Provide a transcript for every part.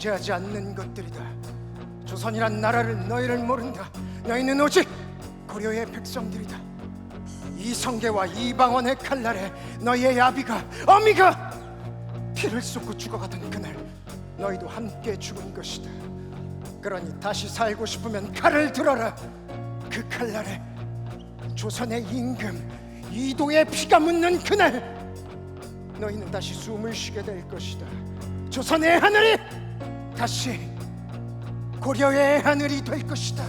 존재하지 않는 것들이다. 조선이란 나라를 너희를 모른다. 너희는 오직 고려의 백성들이다. 이성계와 이방원의 칼날에 너희의 아비가 어미가 피를 쏟고 죽어가던 그날 너희도 함께 죽은 것이다. 그러니 다시 살고 싶으면 칼을 들어라. 그 칼날에 조선의 임금 이도의 피가 묻는 그날 너희는 다시 숨을 쉬게 될 것이다. 조선의 하늘이 다시 고려의 하늘이 될 것이다.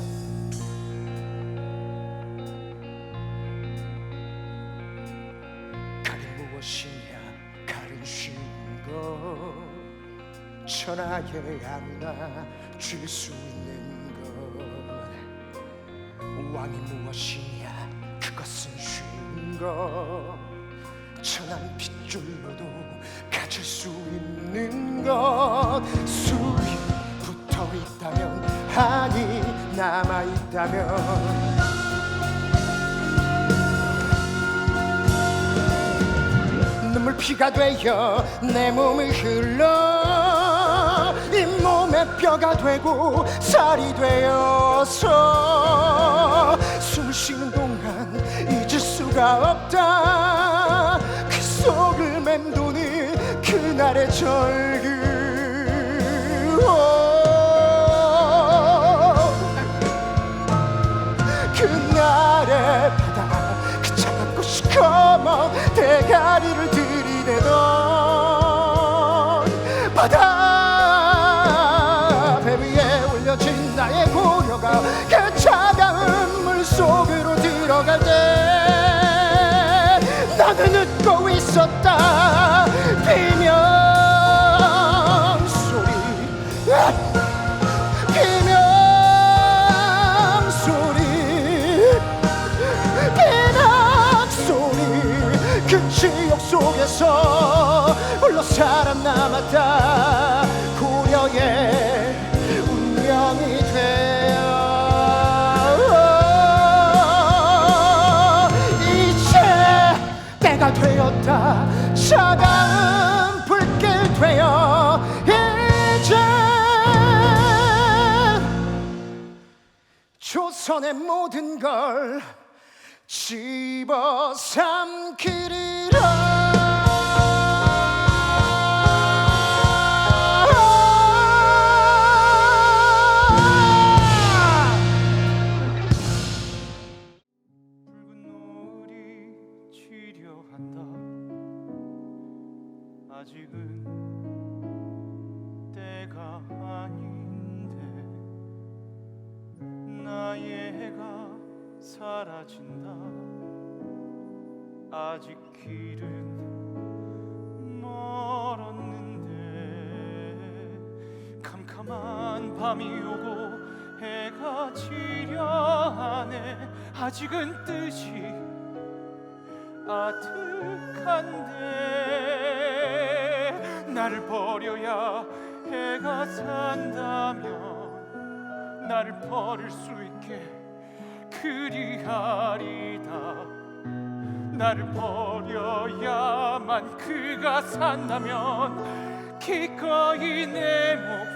칼이 무엇이냐? 칼은 쉬운 것 천하의 아무나 줄 수 있는 것 왕이 무엇이냐? 그것은 쉬운 것 천한 핏줄로도 가질 수 있는 것 있다면 한이 남아 있다면. 눈물 피가 되어 내 몸을 흘러 이 몸에 뼈가 되고 살이 되어서 숨 쉬는 동안 잊을 수가 없다. 그 속을 맴도는 그날의 절규 들어갈 때 나는 웃고 있었다. 비명 소리. 비명 소리. 비명 소리. 그 지옥 속에서 홀로 살아남았다. 고려의 차가운 불길 되어 이제 조선의 모든 걸 집어삼키리라 아직은 때가 아닌데 나의 해가 사라진다. 아직 길은 멀었는데 캄캄한 밤이 오고 해가 지려 하네. 아직은 뜻이 아득한데 나를 버려야 해가 산다면 나를 버릴 수 있게 그리하리다. 나를 버려야만 그가 산다면 기꺼이 내 목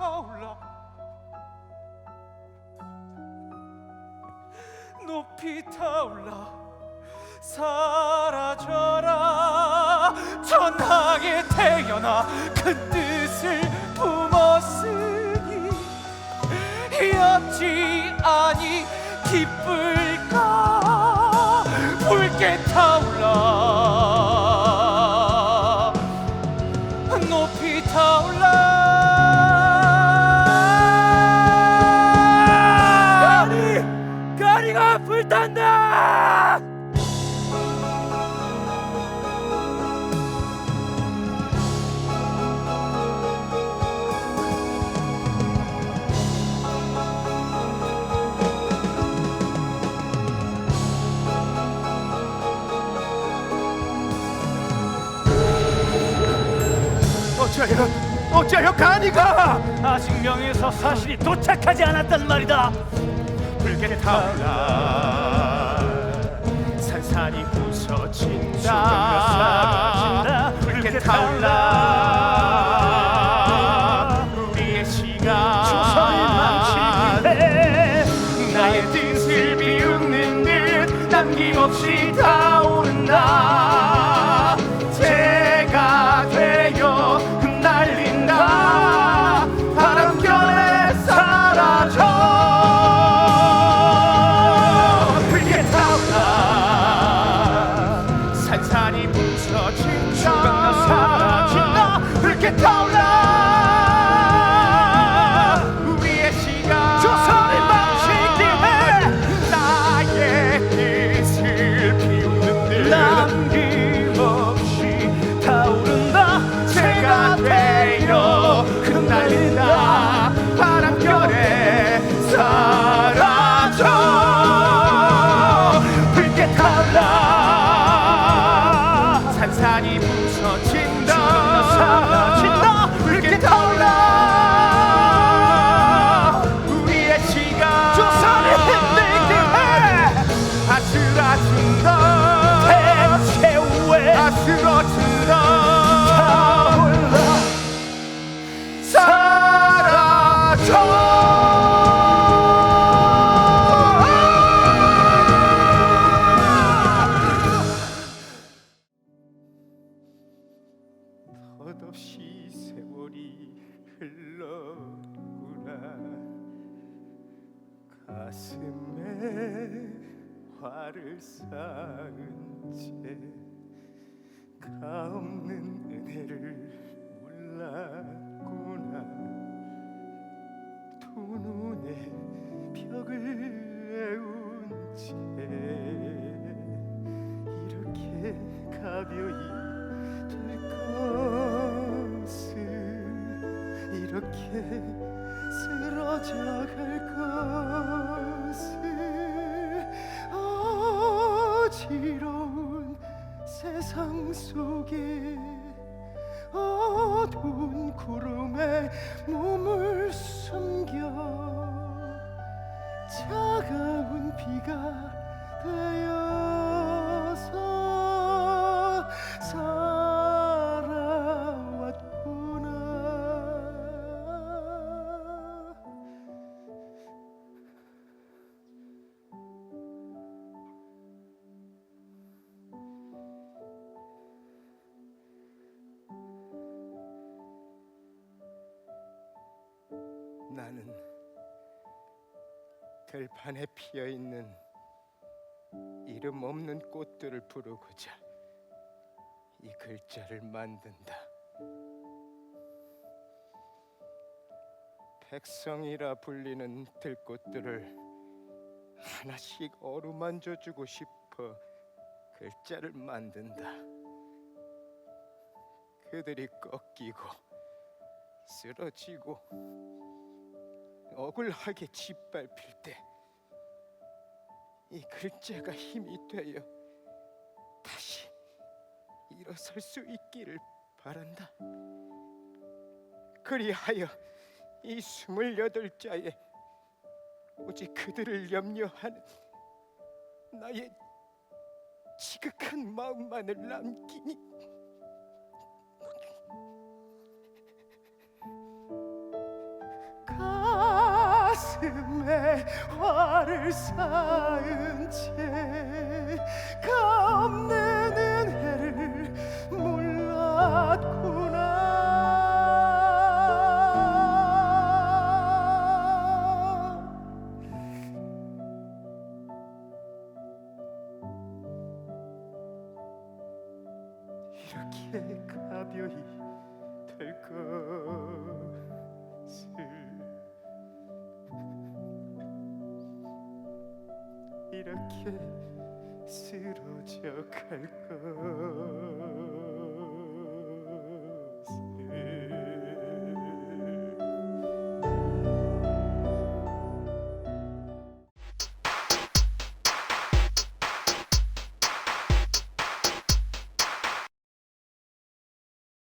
타올라. 높이 타올라. 사라져라. 천하에 태어나 그 뜻을 품었으니 여지 아니 기쁠까? 붉게 타올라. 높이 타올라 어쩌면 어찌하여 가니가 아직 명예에서 사실이 도착하지 않았단 말이다. 붉게 타올라 화를 쌓은 채 가없는 은혜를 몰랐구나. 두 눈에 벽을 애운 채 이렇게 가벼이 될 것을 이렇게 쓰러져 갈 속에 어두운 구름에 나는 들판에 피어 있는 이름 없는 꽃들을 부르고자 이 글자를 만든다. 백성이라 불리는 들꽃들을 하나씩 어루만져 주고 싶어 글자를 만든다. 그들이 꺾이고 쓰러지고 억울하게 짓밟힐 때 이 글자가 힘이 되어 다시 일어설 수 있기를 바란다. 그리하여 이 스물여덟 자에 오직 그들을 염려하는 나의 지극한 마음만을 남기니 화를 쌓은 채 감는 은혜를 몰랐구나. 이렇게 가벼이 될것 이렇게 쓰러져 갈 것.